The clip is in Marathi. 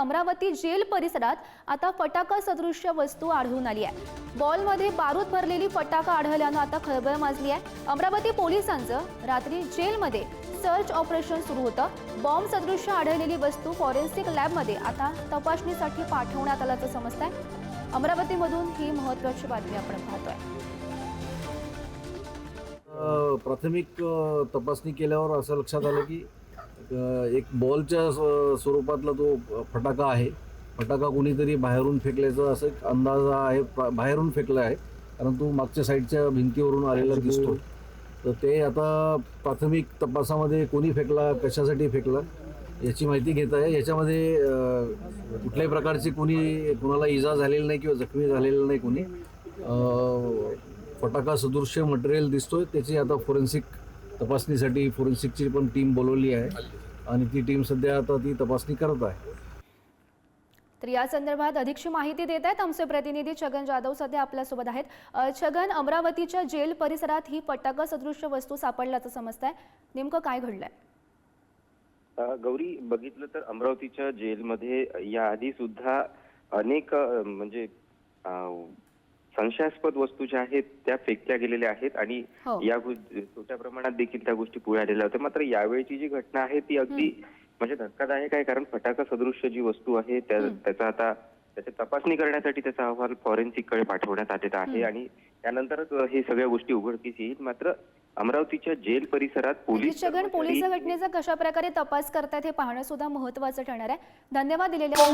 अमरावती जेल परिसरात आता फटाका सदृश्य वस्तू आढळून आली आहे. बॉलमध्ये बारूद भरलेली फटाका आढळल्यानं आता खळबळ माजली आहे. अमरावती पोलिसांचं रात्री जेलमध्ये सर्च ऑपरेशन सुरू होतं. बॉम्ब सदृश्य आढळलेली वस्तू फॉरेन्सिक लॅबमध्ये आता तपासणीसाठी पाठवण्यात आल्याचं समजत आहे अमरावतीमधून ही महत्वाची बातमी आपण पाहतोय. प्राथमिक तपासणी केल्यावर असं लक्षात आलं की एक बॉलच्या स्वरूपातला तो फटाका आहे. फटाका कोणीतरी बाहेरून फेकल्याचा असं एक अंदाज आहे बाहेरून फेकला आहे. परंतु मागच्या साईडच्या भिंतीवरून आलेला दिसतो तर ते आता प्राथमिक तपासामध्ये कोणी फेकला कशासाठी फेकला याची माहिती घेत आहे. याच्यामध्ये कुठल्याही प्रकारची कोणी कोणाला इजा झालेली नाही किंवा जखमी झालेलं नाही कोणी. फटाका सदृश्य मटेरियल दिसतोय. त्याची आता फोरेन्सिक तपासणीसाठी फोरेन्सिकची पण टीम बोलवली आहे. आणि ती टीम सध्या आता ती तपासणी करत आहे. तर या संदर्भात अधिकची माहिती देत आहेत आमचे प्रतिनिधी छगन जाधव सध्या आपल्यासोबत आहेत. छगन अमरावतीच्या जेल परिसरात ही फटाका सदृश्य वस्तू सापडल्याचं समजत आहे नेमकं काय घडलंय? गौरी बघितलं तर अमरावतीच्या जेलमध्ये याआधी सुद्धा अनेक म्हणजे संशयास्पद वस्तू ज्या आहेत त्या फेकल्या गेलेल्या आहेत आणि हो. या गो- छोट्या प्रमाणात देखील त्या गोष्टी पुढे आलेल्या होत्या. मात्र यावेळची जी घटना आहे ती अगदी म्हणजे धक्कादायक आहे कारण फटाका सदृश्य जी वस्तू आहे त्या- त्याचा आता त्याची तपासणी करण्यासाठी त्याचा अहवाल फॉरेन्सिककडे पाठवण्यात आलेला आहे आणि त्यानंतरच हे सगळ्या गोष्टी उघडकीस येईल. मात्र अमरावतीच्या जेल परिसरात पोलीस छगन पोलीस घटनेचा कशा प्रकारे तपास करतायत हे पाहणं सुद्धा महत्वाचं ठरणार आहे. धन्यवाद दिलेल्या